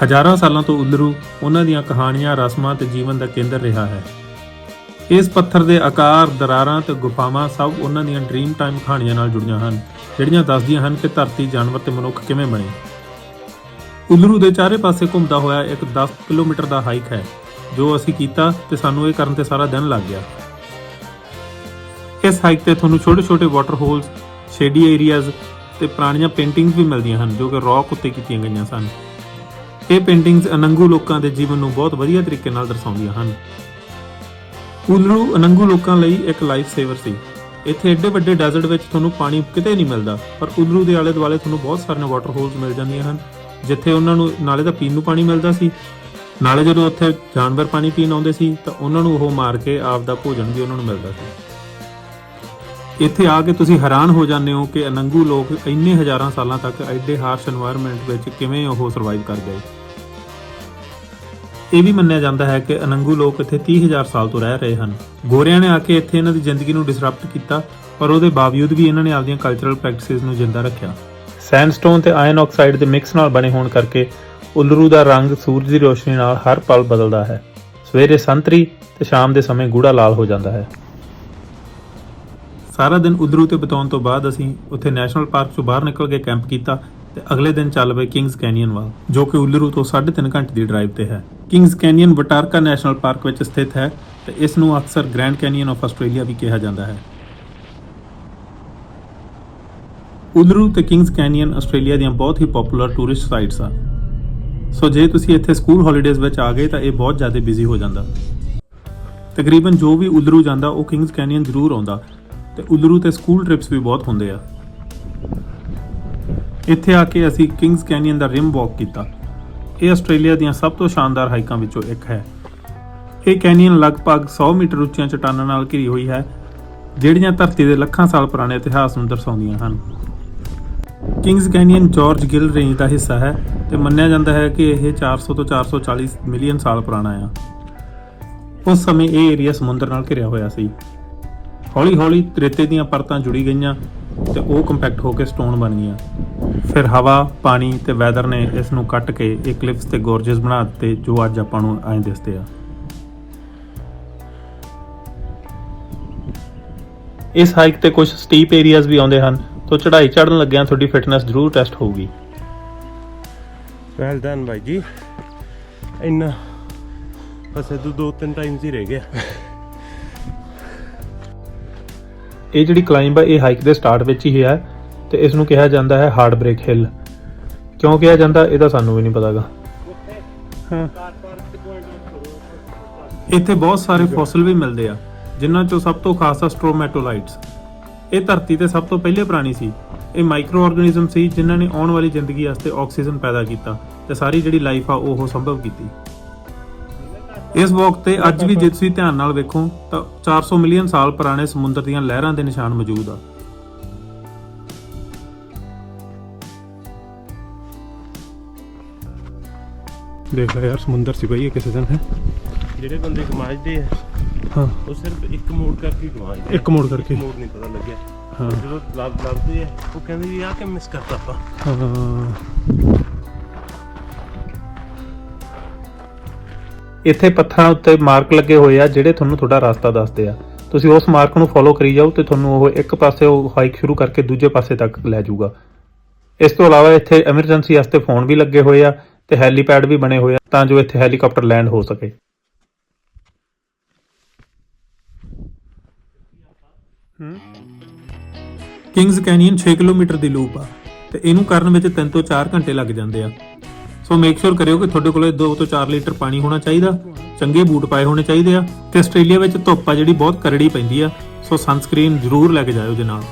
ਹਜ਼ਾਰਾਂ ਸਾਲਾਂ ਤੋਂ ਉਲਰੂ ਉਹਨਾਂ ਦੀਆਂ ਕਹਾਣੀਆਂ, ਰਸਮਾਂ ਤੇ ਜੀਵਨ ਦਾ ਕੇਂਦਰ ਰਿਹਾ ਹੈ। ਇਸ ਪੱਥਰ ਦੇ ਆਕਾਰ, ਦਰਾਰਾਂ ਤੇ ਗੁਫਾਵਾਂ ਸਭ ਉਹਨਾਂ ਦੀਆਂ ਡ੍ਰੀਮ ਟਾਈਮ ਕਹਾਣੀਆਂ ਨਾਲ ਜੁੜੀਆਂ ਹਨ, ਜਿਹੜੀਆਂ ਦੱਸਦੀਆਂ ਹਨ ਕਿ ਧਰਤੀ, ਜਾਨਵਰ ਤੇ ਮਨੁੱਖ ਕਿਵੇਂ ਬਣੇ। ਉਲਰੂ ਦੇ ਚਾਰੇ ਪਾਸੇ ਘੁੰਮਦਾ ਹੋਇਆ ਇੱਕ 10 ਕਿਲੋਮੀਟਰ ਦਾ ਹਾਈਕ ਹੈ। ਜੋ ਅਸੀਂ ਕੀਤਾ ਤੇ ਸਾਨੂੰ ਇਹ ਕਰਨ ਤੇ ਸਾਰਾ ਦਿਨ ਲੱਗ ਗਿਆ। ਇਸ ਹਾਈਕ ਤੇ ਤੁਹਾਨੂੰ ਛੋਟੇ-ਛੋਟੇ ਵਾਟਰ ਹੋਲਸ ਸ਼ੇਡੀ ਏਰੀਆਜ਼ ਤੇ ਪੁਰਾਣੀਆਂ ਪੇਂਟਿੰਗਸ ਵੀ ਮਿਲਦੀਆਂ ਹਨ, ਜੋ ਕਿ ਰੌਕ ਉੱਤੇ ਕੀਤੀਆਂ ਗਈਆਂ ਸਨ। ਇਹ ਪੇਂਟਿੰਗਸ ਅਨੰਗੂ ਲੋਕਾਂ ਦੇ ਜੀਵਨ ਨੂੰ ਬਹੁਤ ਵਧੀਆ ਤਰੀਕੇ ਨਾਲ ਦਰਸਾਉਂਦੀਆਂ ਹਨ। ਉਲਰੂ ਅਨੰਗੂ ਲੋਕਾਂ ਲਈ ਇੱਕ ਲਾਈਫ ਸੇਵਰ ਸੀ। ਇੱਥੇ ਐਡੇ ਵੱਡੇ ਡੈਜ਼ਰਟ ਵਿੱਚ ਤੁਹਾਨੂੰ ਪਾਣੀ ਕਿਤੇ ਨਹੀਂ ਮਿਲਦਾ, ਪਰ ਉਲਰੂ ਦੇ ਆਲੇ ਦੁਆਲੇ ਤੁਹਾਨੂੰ ਬਹੁਤ ਸਾਰੀਆਂ ਵਾਟਰ ਹੋਲਸ ਮਿਲ ਜਾਂਦੀਆਂ ਹਨ, ਜਿੱਥੇ ਉਹਨਾਂ ਨੂੰ ਨਾਲੇ ਦਾ ਪੀਣ ਨੂੰ ਪਾਣੀ ਮਿਲਦਾ ਸੀ ਨਾਲੇ ਜਦੋਂ ਉੱਥੇ ਜਾਨਵਰ ਪਾਣੀ ਪੀਣ ਆਉਂਦੇ ਸੀ, ਤਾਂ ਉਹਨਾਂ ਨੂੰ ਉਹ ਮਾਰ ਕੇ ਆਪ ਦਾ ਭੋਜਨ ਵੀ ਉਹਨਾਂ ਨੂੰ ਮਿਲਦਾ ਸੀ। ਇੱਥੇ ਆ ਕੇ ਤੁਸੀਂ ਹੈਰਾਨ ਹੋ ਜਾਂਦੇ ਹੋ ਕਿ ਅਨੰਗੂ ਲੋਕ ਇੰਨੇ ਹਜ਼ਾਰਾਂ ਸਾਲਾਂ ਤੱਕ ਐਡੇ ਹਾਰਸ਼ এনवायरमेंट ਵਿੱਚ ਕਿਵੇਂ ਉਹ ਸਰਵਾਈਵ ਕਰ ਗਏ। ਇਹ ਵੀ ਮੰਨਿਆ ਜਾਂਦਾ ਹੈ ਕਿ ਅਨੰਗੂ ਲੋਕ ਇੱਥੇ 30000 ਸਾਲ ਤੋਂ ਰਹਿ ਰਹੇ ਹਨ। ਗੋਰਿਆਂ ਨੇ ਆ ਕੇ ਇੱਥੇ ਇਹਨਾਂ ਦੀ ਜ਼ਿੰਦਗੀ ਨੂੰ ਡਿਸਰਪਟ ਕੀਤਾ, ਪਰ ਉਹਦੇ ਬਾਵਜੂਦ ਵੀ ਇਹਨਾਂ ਨੇ ਆਪਣੀਆਂ ਕਲਚਰਲ ਪ੍ਰੈਕਟਿਸਿਸ ਨੂੰ ਜਿੰਦਾ ਰੱਖਿਆ। ਸੈਂਡਸਟੋਨ ਤੇ ਆਇਰਨ ਆਕਸਾਈਡ ਦੇ ਮਿਕਸ ਨਾਲ ਬਣੇ ਹੋਣ ਕਰਕੇ ਉਲਰੂ ਦਾ ਰੰਗ ਸੂਰਜ ਦੀ ਰੋਸ਼ਨੀ ਨਾਲ ਹਰ ਪਲ ਬਦਲਦਾ ਹੈ। ਸਵੇਰੇ ਸੰਤਰੀ ਤੇ ਸ਼ਾਮ ਦੇ ਸਮੇਂ ਗੂੜਾ ਲਾਲ ਹੋ ਜਾਂਦਾ ਹੈ। ਸਾਰਾ ਦਿਨ ਉਲਰੂ ਤੇ ਬਿਤਾਉਣ ਤੋਂ ਬਾਅਦ ਅਸੀਂ ਉੱਥੇ ਨੈਸ਼ਨਲ ਪਾਰਕ ਤੋਂ ਬਾਹਰ ਨਿਕਲ ਕੇ ਕੈਂਪ ਕੀਤਾ ਤੇ ਅਗਲੇ ਦਿਨ ਚੱਲ ਪਏ ਕਿੰਗਸ ਕੈਨੀਅਨ ਵੱਲ, ਜੋ ਕਿ ਉਲਰੂ ਤੋਂ 3.5 ਘੰਟੇ ਦੀ ਡਰਾਈਵ ਤੇ ਹੈ। Kings Canyon Watarrka National Park ਵਿੱਚ ਸਥਿਤ ਹੈ ਤੇ ਇਸ ਨੂੰ ਅਕਸਰ ਗ੍ਰੈਂਡ ਕੈਨੀਅਨ ਆਫ ਆਸਟ੍ਰੇਲੀਆ ਵੀ ਕਿਹਾ ਜਾਂਦਾ ਹੈ। ਉਲਰੂ ਤੇ ਕਿੰਗਸ ਕੈਨੀਅਨ ਆਸਟ੍ਰੇਲੀਆ ਦੀਆਂ ਬਹੁਤ ਹੀ ਪਪੂਲਰ ਟੂਰਿਸਟ ਸਾਈਟਸ ਆ। ਸੋ ਜੇ ਤੁਸੀਂ ਇੱਥੇ ਸਕੂਲ ਹੌਲੀਡੇਜ਼ ਵਿੱਚ ਆ ਗਏ ਤਾਂ ਇਹ ਬਹੁਤ ਜ਼ਿਆਦਾ ਬਿਜ਼ੀ ਹੋ ਜਾਂਦਾ। ਤਕਰੀਬਨ ਜੋ ਵੀ ਉਲਰੂ ਜਾਂਦਾ, ਉਹ ਕਿੰਗਸ ਕੈਨੀਅਨ ਜ਼ਰੂਰ ਆਉਂਦਾ। ਤੇ ਉਲਰੂ ਤੇ ਸਕੂਲ ਟ੍ਰਿਪਸ ਵੀ ਬਹੁਤ ਹੁੰਦੇ ਆ। ਇੱਥੇ ਆ ਕੇ ਅਸੀਂ ਕਿੰਗਸ ਕੈਨੀਅਨ ਦਾ ਰਿਮ ਵਾਕ ਕੀਤਾ। ਇਹ ਆਸਟ੍ਰੇਲੀਆ ਦੀਆਂ ਸਭ ਤੋਂ ਸ਼ਾਨਦਾਰ ਹਾਈਕਾਂ ਵਿੱਚੋਂ ਇੱਕ ਹੈ। ਇਹ ਕੈਨੀਅਨ ਲਗਭਗ 100 ਮੀਟਰ ਉੱਚੀਆਂ ਚਟਾਨਾਂ ਨਾਲ ਘਿਰੀ ਹੋਈ ਹੈ, ਜਿਹੜੀਆਂ ਧਰਤੀ ਦੇ ਲੱਖਾਂ ਸਾਲ ਪੁਰਾਣੇ ਇਤਿਹਾਸ ਨੂੰ ਦਰਸਾਉਂਦੀਆਂ ਹਨ। Kings Canyon George Gill range ਦਾ ਹਿੱਸਾ ਹੈ ਤੇ ਮੰਨਿਆ ਜਾਂਦਾ ਹੈ ਕਿ ਇਹ 400 ਤੋਂ 440 ਮਿਲੀਅਨ ਸਾਲ ਪੁਰਾਣਾ ਆ। ਉਸ ਸਮੇਂ ਇਹ ਏਰੀਆ ਸਮੁੰਦਰ ਨਾਲ ਘਿਰਿਆ ਹੋਇਆ ਸੀ। ਹੌਲੀ-ਹੌਲੀ ਰੇਤੇ ਦੀਆਂ ਪਰਤਾਂ ਜੁੜੀ ਗਈਆਂ ਤੇ ਉਹ ਕੰਪੈਕਟ ਹੋ ਕੇ ਸਟੋਨ ਬਣ ਗਈਆਂ। ਫਿਰ ਹਵਾ, ਪਾਣੀ ਤੇ ਵੈਦਰ ਨੇ ਇਸ ਨੂੰ ਕੱਟ ਕੇ ਇਹ ਕਲਿਫਸ ਤੇ ਗੋਰਜਸ ਬਣਾ ਦਿੱਤੇ ਜੋ ਅੱਜ ਆਪਾਂ ਨੂੰ ਐਂ ਦਿਸਦੇ ਆ। ਇਸ ਹਾਈਕ ਤੇ ਕੁਝ ਸਟੀਪ ਏਰੀਆਜ਼ ਵੀ ਆਉਂਦੇ ਹਨ। ਤੋਂ ਚੜ੍ਹਾਈ ਚੜ੍ਹਨ ਲੱਗਿਆਂ ਤੁਹਾਡੀ ਫਿਟਨੈਸ ਜ਼ਰੂਰ ਟੈਸਟ ਹੋਊਗੀ। ਵੈਲ ਡਨ ਬਾਈ ਜੀ। ਇੰਨਾ ਬਸ ਇਹ ਦੋ ਤਿੰਨ ਟਾਈਮਸ ਹੀ ਰਹਿ ਗਿਆ। ਇਹ ਜਿਹੜੀ ਕਲਾਈਂਬ ਹੈ ਇਹ ਹਾਈਕ ਦੇ ਸਟਾਰਟ ਵਿੱਚ ਹੀ ਹੈ ਤੇ ਇਸ ਨੂੰ ਕਿਹਾ ਜਾਂਦਾ ਹੈ ਹਾਰਡ ਬ੍ਰੇਕ ਹਿੱਲ ਕਿਉਂ ਕਿਹਾ ਜਾਂਦਾ ਇਹਦਾ ਸਾਨੂੰ ਵੀ ਨਹੀਂ ਪਤਾਗਾ। ਹਾਂ ਇੱਥੇ ਬਹੁਤ ਸਾਰੇ ਫੋਸਿਲ ਵੀ ਮਿਲਦੇ ਆ ਜਿਨ੍ਹਾਂ ਚੋਂ ਸਭ ਤੋਂ ਖਾਸ ਆ ਸਟ੍ਰੋਮੈਟੋਲਾਈਟਸ ਇਹ ਧਰਤੀ ਤੇ ਸਭ ਤੋਂ ਪਹਿਲੇ ਪ੍ਰਾਣੀ ਸੀ। ਇਹ ਮਾਈਕਰੋ ਆਰਗੇਨਿਜ਼ਮ ਸੀ ਜਿਨ੍ਹਾਂ ਨੇ ਆਉਣ ਵਾਲੀ ਜ਼ਿੰਦਗੀ ਵਾਸਤੇ ਆਕਸੀਜਨ ਪੈਦਾ ਕੀਤਾ ਤੇ ਸਾਰੀ ਜਿਹੜੀ ਲਾਈਫ ਆ ਉਹ ਸੰਭਵ ਕੀਤੀ। ਇਸ ਵਕਤ ਤੇ ਅੱਜ ਵੀ ਜੇ ਤੁਸੀਂ ਧਿਆਨ ਨਾਲ ਵੇਖੋ ਤਾਂ 400 ਮਿਲੀਅਨ ਸਾਲ ਪੁਰਾਣੇ ਸਮੁੰਦਰ ਦੀਆਂ ਲਹਿਰਾਂ ਦੇ ਨਿਸ਼ਾਨ ਮੌਜੂਦ ਆ। ਦੇਖ ਲੈ ਯਾਰ ਸਮੁੰਦਰ ਸੀ ਬਈ ਇਹ ਕਿਸੇ ਦਿਨ ਹੈ। ਜਿਹੜੇ ਬੰਦੇ ਗਮਾਜਦੇ ਆ। ਹਾਂ। ਉਹ ਸਿਰਫ ਇੱਕ ਮੋੜ ਕਰਕੇ ਗਮਾਜਦੇ ਇੱਕ ਮੋੜ ਕਰਕੇ। ਮੋੜ ਨਹੀਂ ਪਤਾ ਲੱਗਿਆ। ਹਾਂ। ਜਦੋਂ ਲੱਭ ਲੱਭਦੇ ਆ ਉਹ ਕਹਿੰਦੇ ਵੀ ਆਹ ਕਿ ਮਿਸ ਕਰਤਾ ਆਪਾਂ। ਹਾਂ। ਇੱਥੇ ਪੱਥਰਾਂ ਉੱਤੇ ਮਾਰਕ ਲੱਗੇ ਹੋਏ ਆ ਜਿਹੜੇ ਤੁਹਾਨੂੰ ਤੁਹਾਡਾ ਰਸਤਾ ਦੱਸਦੇ ਆ। ਤੁਸੀਂ ਉਸ ਮਾਰਕ ਨੂੰ ਫੋਲੋ ਕਰੀ ਜਾਓ ਤੇ ਤੁਹਾਨੂੰ ਉਹ ਇੱਕ ਪਾਸੇ ਉਹ ਹਾਈਕ ਸ਼ੁਰੂ ਕਰਕੇ ਦੂਜੇ ਪਾਸੇ ਤੱਕ ਲੈ ਜਾਊਗਾ। ਇਸ ਤੋਂ ਇਲਾਵਾ ਇੱਥੇ ਐਮਰਜੈਂਸੀ ਵਾਸਤੇ ਫੋਨ ਵੀ ਲੱਗੇ ਹੋਏ ਆ ਤੇ ਹੈਲੀਪੈਡ ਵੀ ਬਣੇ ਹੋਏ ਆ ਤਾਂ ਜੋ ਇੱਥੇ ਹੈਲੀਕਾਪਟਰ ਲੈਂਡ ਹੋ ਸਕੇ। ਕਿੰਗਸ ਕੈਨੀਅਨ 6 ਕਿਲੋਮੀਟਰ ਦੀ ਲੂਪ ਆ ਤੇ ਇਹਨੂੰ ਕਰਨ ਵਿੱਚ 3 ਤੋਂ 4 ਘੰਟੇ ਲੱਗ ਜਾਂਦੇ ਆ। ਸੋ ਮੇਕ ਸ਼ੋਰ ਕਰਿਓ ਕਿ ਤੁਹਾਡੇ ਕੋਲੇ 2 ਤੋਂ 4 ਲੀਟਰ ਪਾਣੀ ਹੋਣਾ ਚਾਹੀਦਾ, ਚੰਗੇ ਬੂਟ ਪਾਏ ਹੋਣੇ ਚਾਹੀਦੇ ਆ ਤੇ ਆਸਟ੍ਰੇਲੀਆ ਵਿੱਚ ਧੁੱਪ ਆ ਜਿਹੜੀ ਬਹੁਤ ਕਰੜੀ ਪੈਂਦੀ ਆ, ਸੋ ਸਨਸਕ੍ਰੀਨ ਜ਼ਰੂਰ ਲੈ ਕੇ ਜਾਇਓ ਜੇ ਨਾਲ।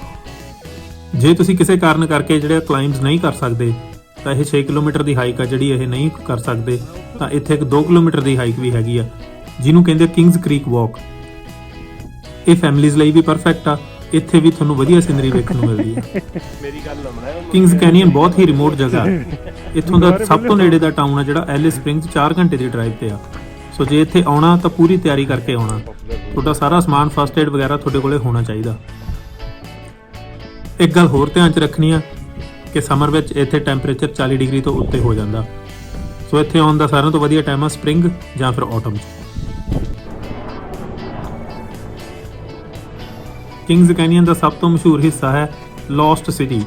ਜੇ ਤੁਸੀਂ ਕਿਸੇ ਕਾਰਨ ਕਰਕੇ ਜਿਹੜੇ ਕਲਾਈਮਸ ਨਹੀਂ ਕਰ ਸਕਦੇ, ਤਾਂ ਇਹ 6 ਕਿਲੋਮੀਟਰ ਦੀ ਹਾਈਕ ਆ ਜਿਹੜੀ ਇਹ ਨਹੀਂ ਕਰ ਸਕਦੇ, ਤਾਂ ਇੱਥੇ ਇੱਕ 2 ਕਿਲੋਮੀਟਰ ਦੀ ਹਾਈਕ ਵੀ ਹੈਗੀ ਆ, ਜਿਹਨੂੰ ਕਹਿੰਦੇ ਕਿੰਗਸ ਕ੍ਰੀਕ ਵਾਕ। ਇਹ ਫੈਮਿਲੀਜ਼ ਲਈ ਵੀ ਪਰਫੈਕਟ ਆ ਇੱਥੇ ਵੀ ਤੁਹਾਨੂੰ ਵਧੀਆ ਸਿਨਰੀ ਵੇਖਣ ਨੂੰ ਮਿਲਦੀ ਹੈ। ਮੇਰੀ ਗੱਲ ਬਣਾਇਓ ਕਿੰਗਸ ਕੈਨੀਅਨ ਬਹੁਤ ਹੀ ਰਿਮੋਟ ਜਗ੍ਹਾ ਹੈ। ਇੱਥੋਂ ਦਾ ਸਭ ਤੋਂ ਨੇੜੇ ਦਾ ਟਾਊਨ ਹੈ ਜਿਹੜਾ ਐਲਿਸ ਸਪ੍ਰਿੰਗਸ 4 ਘੰਟੇ ਦੀ ਡਰਾਈਵ ਤੇ ਆ। ਸੋ ਜੇ ਇੱਥੇ ਆਉਣਾ ਤਾਂ ਪੂਰੀ ਤਿਆਰੀ ਕਰਕੇ ਆਉਣਾ। ਤੁਹਾਡਾ ਸਾਰਾ ਸਮਾਨ ਫਸਟ ਏਡ ਵਗੈਰਾ ਤੁਹਾਡੇ ਕੋਲੇ ਹੋਣਾ ਚਾਹੀਦਾ। ਇੱਕ ਗੱਲ ਹੋਰ ਧਿਆਨ 'ਚ ਰੱਖਣੀ ਆ ਕਿ ਸਮਰ ਵਿੱਚ ਇੱਥੇ ਟੈਂਪਰੇਚਰ 40 ਡਿਗਰੀ ਤੋਂ ਉੱਤੇ ਹੋ ਜਾਂਦਾ। ਸੋ ਇੱਥੇ ਆਉਣ ਦਾ ਸਾਰਿਆਂ ਤੋਂ ਵਧੀਆ ਟਾਈਮ ਆ ਸਪ੍ਰਿੰਗ ਜਾਂ ਫਿਰ ਆਟਮ ਕਿੰਗਜ਼ ਕੈਨੀਅਨ ਦਾ ਸਭ ਤੋਂ ਮਸ਼ਹੂਰ ਹਿੱਸਾ ਹੈ ਲੌਸਟ ਸਿਟੀ।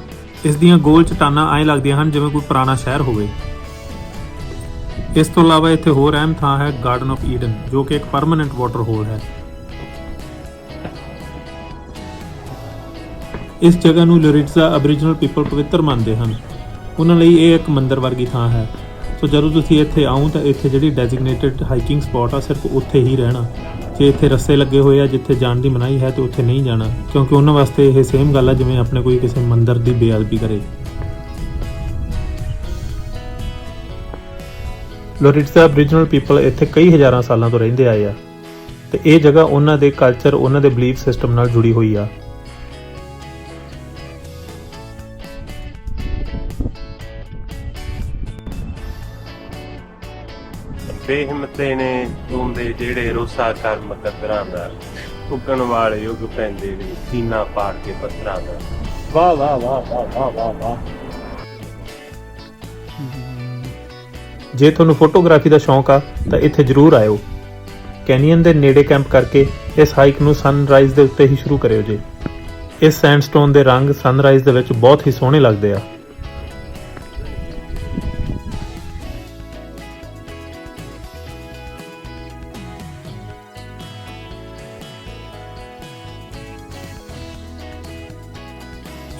ਇਸ ਦੀਆਂ ਗੋਲ ਚਟਾਨਾਂ ਐਂ ਲੱਗਦੀਆਂ ਹਨ ਜਿਵੇਂ ਕੋਈ ਪੁਰਾਣਾ ਸ਼ਹਿਰ ਹੋਵੇ। ਇਸ ਤੋਂ ਇਲਾਵਾ ਇੱਥੇ ਹੋਰ ਅਹਿਮ ਥਾਂ ਹੈ ਗਾਰਡਨ ਆਫ ਈਡਨ ਜੋ ਕਿ ਇੱਕ ਪਰਮਨੈਂਟ ਵਾਟਰ ਹੋਲ ਹੈ। ਇਸ ਜਗ੍ਹਾ ਨੂੰ ਲੋਰਿਟਜ਼ਾ ਅਬਰੀਜਨਲ ਪੀਪਲ ਪਵਿੱਤਰ ਮੰਨਦੇ ਹਨ। ਉਹਨਾਂ ਲਈ ਇਹ ਇੱਕ ਮੰਦਿਰ ਵਰਗੀ ਥਾਂ ਹੈ। ਸੋ ਜਦੋਂ ਤੁਸੀਂ ਇੱਥੇ ਆਉਂ ਤਾਂ ਇੱਥੇ ਜਿਹੜੀ ਡੈਜ਼ਿਗਨੇਟਿਡ ਹਾਈਕਿੰਗ ਸਪੌਟ ਆ, ਸਿਰਫ ਉੱਥੇ ਹੀ ਰਹਿਣਾ। ਜੇ ਇੱਥੇ ਰਸਤੇ ਲੱਗੇ ਹੋਏ ਆ, ਜਿੱਥੇ ਜਾਣ ਦੀ ਮਨਾਹੀ ਹੈ ਤੇ ਉੱਥੇ ਨਹੀਂ ਜਾਣਾ, ਕਿਉਂਕਿ ਉਹਨਾਂ ਵਾਸਤੇ ਇਹ ਸੇਮ ਗੱਲ ਆ ਜਿਵੇਂ ਆਪਣੇ ਕੋਈ ਕਿਸੇ ਮੰਦਰ ਦੀ ਬੇਅਦਬੀ ਕਰੇ। ਲੋਰਿਟਜ਼ਾ ਓਰੀਜਨਲ ਪੀਪਲ ਇੱਥੇ ਕਈ ਹਜ਼ਾਰਾਂ ਸਾਲਾਂ ਤੋਂ ਰਹਿੰਦੇ ਆਏ ਆ ਤੇ ਇਹ ਜਗ੍ਹਾ ਉਹਨਾਂ ਦੇ ਕਲਚਰ ਉਹਨਾਂ ਦੇ ਬਲੀਫ ਸਿਸਟਮ ਨਾਲ ਜੁੜੀ ਹੋਈ ਆ। ਬੇਹਿੰਮਤੇ ਨੇ ਹੁੰਦੇ ਜਿਹੜੇ ਰੋਸਾ ਕਰਮ ਕਦਰਾਂ ਦਾ ਉੱਗਣ ਵਾਲੇ ਯੁੱਗ ਪੈਂਦੇ ਨੇ, ਸੀਨਾ ਪਾੜ ਕੇ ਪੱਥਰਾਂ ਦਾ। ਵਾਹ ਵਾਹ ਵਾਹ ਵਾਹ ਵਾਹ ਵਾਹ ਵਾਹ। ਜੇ ਤੁਹਾਨੂੰ ਫੋਟੋਗ੍ਰਾਫੀ ਦਾ ਸ਼ੌਂਕ ਆ, ਤਾਂ ਇੱਥੇ ਜ਼ਰੂਰ ਆਇਓ। ਕੈਨੀਅਨ ਦੇ ਨੇੜੇ ਕੈਂਪ ਕਰਕੇ ਇਸ ਹਾਈਕ ਨੂੰ ਸਨਰਾਈਜ਼ ਦੇ ਉੱਤੇ ਹੀ ਸ਼ੁਰੂ ਕਰਿਓ ਜੇ। ਇਸ ਸੈਂਡਸਟੋਨ ਦੇ ਰੰਗ ਸਨਰਾਈਜ਼ ਦੇ ਵਿੱਚ ਬਹੁਤ ਹੀ ਸੋਹਣੇ ਲੱਗਦੇ ਆ।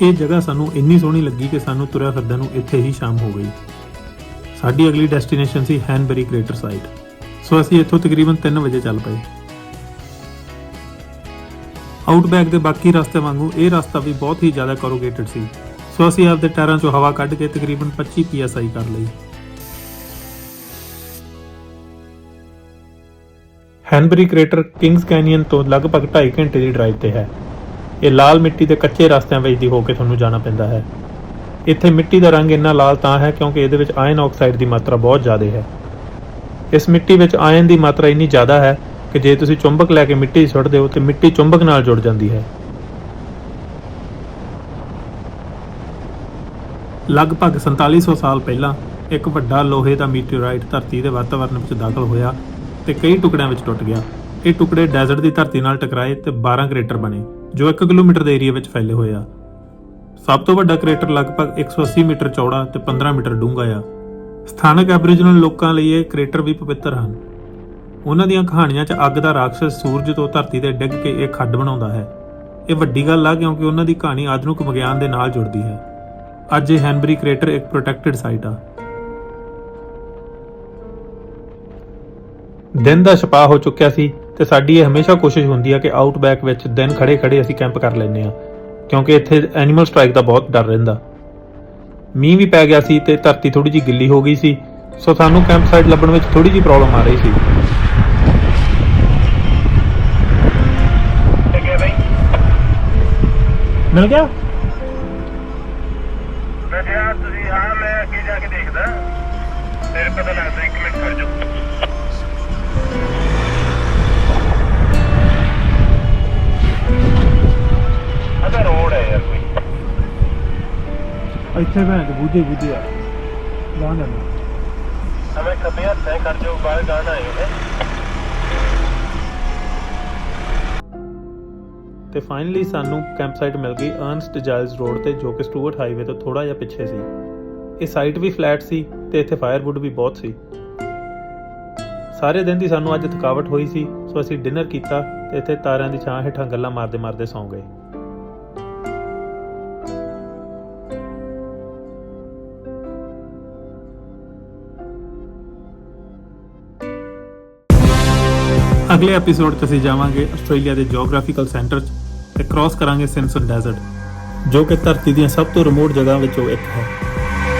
ਇਹ ਜਗ੍ਹਾ ਸਾਨੂੰ ਇੰਨੀ ਸੋਹਣੀ ਲੱਗੀ ਕਿ ਸਾਨੂੰ ਤੁਰਿਆ ਫਿਰਦਿਆਂ ਨੂੰ ਇੱਥੇ ਹੀ ਸ਼ਾਮ ਹੋ ਗਈ। ਸਾਡੀ ਅਗਲੀ ਡੈਸਟੀਨੇਸ਼ਨ ਸੀ ਹੈਨਬਰੀ ਕ੍ਰੇਟਰ ਸਾਈਟ ਸੋ ਅਸੀਂ ਇੱਥੋਂ ਤਕਰੀਬਨ 3 ਵਜੇ ਚੱਲ ਪਏ। ਆਊਟਬੈਕ ਦੇ ਬਾਕੀ ਰਸਤੇ ਵਾਂਗੂ ਇਹ ਰਸਤਾ ਵੀ ਬਹੁਤ ਹੀ ਜ਼ਿਆਦਾ ਕਰੋਗੇਟਡ ਸੀ। ਸੋ ਅਸੀਂ ਆਪਦੇ ਟਾਇਰਾਂ 'ਚੋਂ ਹਵਾ ਕੱਢ ਕੇ ਤਕਰੀਬਨ 25 psi ਕਰ ਲਈ। ਹੈਨਬਰੀ ਕ੍ਰੇਟਰ ਕਿੰਗਸ ਕੈਨੀਅਨ ਤੋਂ ਲਗਭਗ 2.5 ਘੰਟੇ ਦੀ ਡਰਾਈਵ ਤੇ ਹੈ। ਇਹ ਲਾਲ ਮਿੱਟੀ ਦੇ ਕੱਚੇ ਰਸਤਿਆਂ ਵਿੱਚ ਦੀ ਹੋ ਕੇ ਤੁਹਾਨੂੰ ਜਾਣਾ ਪੈਂਦਾ ਹੈ। ਇੱਥੇ ਮਿੱਟੀ ਦਾ ਰੰਗ ਇੰਨਾ ਲਾਲ ਤਾਂ ਹੈ ਕਿਉਂਕਿ ਇਹਦੇ ਵਿੱਚ ਆਇਰਨ ਆਕਸਾਈਡ ਦੀ ਮਾਤਰਾ ਬਹੁਤ ਜ਼ਿਆਦਾ ਹੈ। ਇਸ ਮਿੱਟੀ ਵਿੱਚ ਆਇਰਨ ਦੀ ਮਾਤਰਾ ਇੰਨੀ ਜ਼ਿਆਦਾ ਹੈ ਕਿ ਜੇ ਤੁਸੀਂ ਚੁੰਬਕ ਲੈ ਕੇ ਮਿੱਟੀ ਸੁੱਟਦੇ ਹੋ ਤੇ ਮਿੱਟੀ ਚੁੰਬਕ ਨਾਲ ਜੁੜ ਜਾਂਦੀ ਹੈ। ਲਗਭਗ 4700 ਸਾਲ ਪਹਿਲਾਂ ਇੱਕ ਵੱਡਾ ਲੋਹੇ ਦਾ ਮੀਟੀਓਰਾਈਟ ਧਰਤੀ ਦੇ ਵਾਤਾਵਰਣ ਵਿੱਚ ਦਾਖਲ ਹੋਇਆ ਤੇ ਕਈ ਟੁਕੜਿਆਂ ਵਿੱਚ ਟੁੱਟ ਗਿਆ। ਇਹ ਟੁਕੜੇ ਡੈਜ਼ਰਟ ਦੀ ਧਰਤੀ ਨਾਲ ਟਕਰਾਏ ਤੇ 12 ਕ੍ਰੇਟਰ ਬਣੇ। ਜੋ 1 ਕਿਲੋਮੀਟਰ ਦੇ ਏਰੀਆ ਵਿੱਚ ਫੈਲੇ ਹੋਏ ਆ। ਸਭ ਤੋਂ ਵੱਡਾ ਕ੍ਰੇਟਰ ਲਗਭਗ 180 ਮੀਟਰ ਚੌੜਾ ਤੇ 15 ਮੀਟਰ ਡੂੰਘਾ ਆ। ਸਥਾਨਕ ਐਬਰੀਜਨਲ ਲੋਕਾਂ ਲਈ ਇਹ ਕ੍ਰੇਟਰ ਵੀ ਪਵਿੱਤਰ ਹਨ। ਉਹਨਾਂ ਦੀਆਂ ਕਹਾਣੀਆਂ 'ਚ ਅੱਗ ਦਾ ਰਾਖਸ਼ ਸੂਰਜ ਤੋਂ ਧਰਤੀ ਤੇ ਡਿੱਗ ਕੇ ਇਹ ਖੱਡ ਬਣਾਉਂਦਾ ਹੈ। ਇਹ ਵੱਡੀ ਗੱਲ ਆ ਕਿਉਂਕਿ ਉਹਨਾਂ ਦੀ ਕਹਾਣੀ ਆਧੁਨਿਕ ਵਿਗਿਆਨ ਦੇ ਨਾਲ ਜੁੜਦੀ ਹੈ। ਅੱਜ ਇਹ ਹੈਨਬਰੀ ਕ੍ਰੇਟਰ ਇੱਕ ਪ੍ਰੋਟੈਕਟਡ ਸਾਈਟ ਆ। ਦਿਨ ਦਾ ਛਪਾ ਹੋ ਚੁੱਕਿਆ ਸੀ। ਤੇ ਸਾਡੀ ਇਹ ਹਮੇਸ਼ਾ ਕੋਸ਼ਿਸ਼ ਹੁੰਦੀ ਹੈ ਕਿ ਆਊਟਬੈਕ ਵਿੱਚ ਦਿਨ ਖੜੇ ਖੜੇ ਅਸੀਂ ਕੈਂਪ ਕਰ ਲੈਂਦੇ ਆ, ਕਿਉਂਕਿ ਇੱਥੇ ਐਨੀਮਲ ਸਟ੍ਰਾਈਕ ਦਾ ਬਹੁਤ ਡਰ ਰਹਿੰਦਾ। ਮੀਂਹ ਵੀ ਪੈ ਗਿਆ ਸੀ ਤੇ ਧਰਤੀ ਥੋੜੀ ਜਿਹੀ ਗਿੱਲੀ ਹੋ ਗਈ ਸੀ, ਸੋ ਸਾਨੂੰ ਕੈਂਪ ਸਾਈਟ ਲੱਭਣ ਵਿੱਚ ਥੋੜੀ ਜਿਹੀ ਪ੍ਰੋਬਲਮ ਆ ਰਹੀ ਸੀ। ਮਿਲ ਗਿਆ? ਮੈਂ ਕਿਹਾ ਤੁਸੀਂ ਹਾਂ ਮੈਂ ਅੱਗੇ ਜਾ ਕੇ ਦੇਖਦਾ। ਫਿਰ ਪਤਾ ਲੱਗਦਾ ਇੱਕ ਮਿੰਟ ਖੜ ਜਾਓ। ਅਦਾ ਰੋਡ ਹੈ ਯਾਰ ਕੋਈ। ਇੱਥੇ ਭੈਣ ਚ ਬੂਝੇ ਬੂਝੇ ਆ। ਲਾਂ ਜਾਣਾ ਹਮੇ ਖੱਬੇ ਹੱਥ ਹੈ ਖੜ ਜਾਓ ਬਾਹਰ ਗਾਣਾ ਹੈ ਤੇ ਫਾਈਨਲੀ ਸਾਨੂੰ ਕੈਂਪ ਸਾਈਟ ਮਿਲ ਗਈ ਅਰਨਸਟ ਜਾਇਲਸ ਰੋਡ ਤੇ ਜੋ ਕਿ ਸਟੂਅਰਟ ਹਾਈਵੇ ਤੋਂ ਥੋੜਾ ਜਿਹਾ ਪਿੱਛੇ ਸੀ। ਇਹ ਸਾਈਟ ਵੀ ਫਲੈਟ ਸੀ ਤੇ ਇੱਥੇ ਫਾਇਰਵੁੱਡ ਵੀ ਬਹੁਤ ਸੀ। ਸਾਰੇ ਦਿਨ ਦੀ ਸਾਨੂੰ ਅੱਜ ਥਕਾਵਟ ਹੋਈ ਸੀ ਸੋ ਅਸੀਂ ਡਿਨਰ ਕੀਤਾ ਤੇ ਇੱਥੇ ਤਾਰਿਆਂ ਦੀ ਛਾਂ ਹੇਠਾਂ ਗੱਲਾਂ ਮਾਰਦੇ ਮਾਰਦੇ ਸੌਂ ਗਏ। ਅਗਲੇ ਐਪੀਸੋਡ 'ਚ ਅਸੀਂ ਜਾਵਾਂਗੇ ਆਸਟ੍ਰੇਲੀਆ ਦੇ ਜੀਓਗ੍ਰਾਫੀਕਲ ਸੈਂਟਰ 'ਚ ਤੇ ਕ੍ਰਾਸ ਕਰਾਂਗੇ ਸਿੰਪਸਨ ਡੈਜ਼ਰਟ ਜੋ ਕਿ ਧਰਤੀ ਦੀਆਂ ਸਭ ਤੋਂ ਰਿਮੋਟ ਜਗ੍ਹਾ ਵਿੱਚੋਂ ਇੱਕ ਹੈ।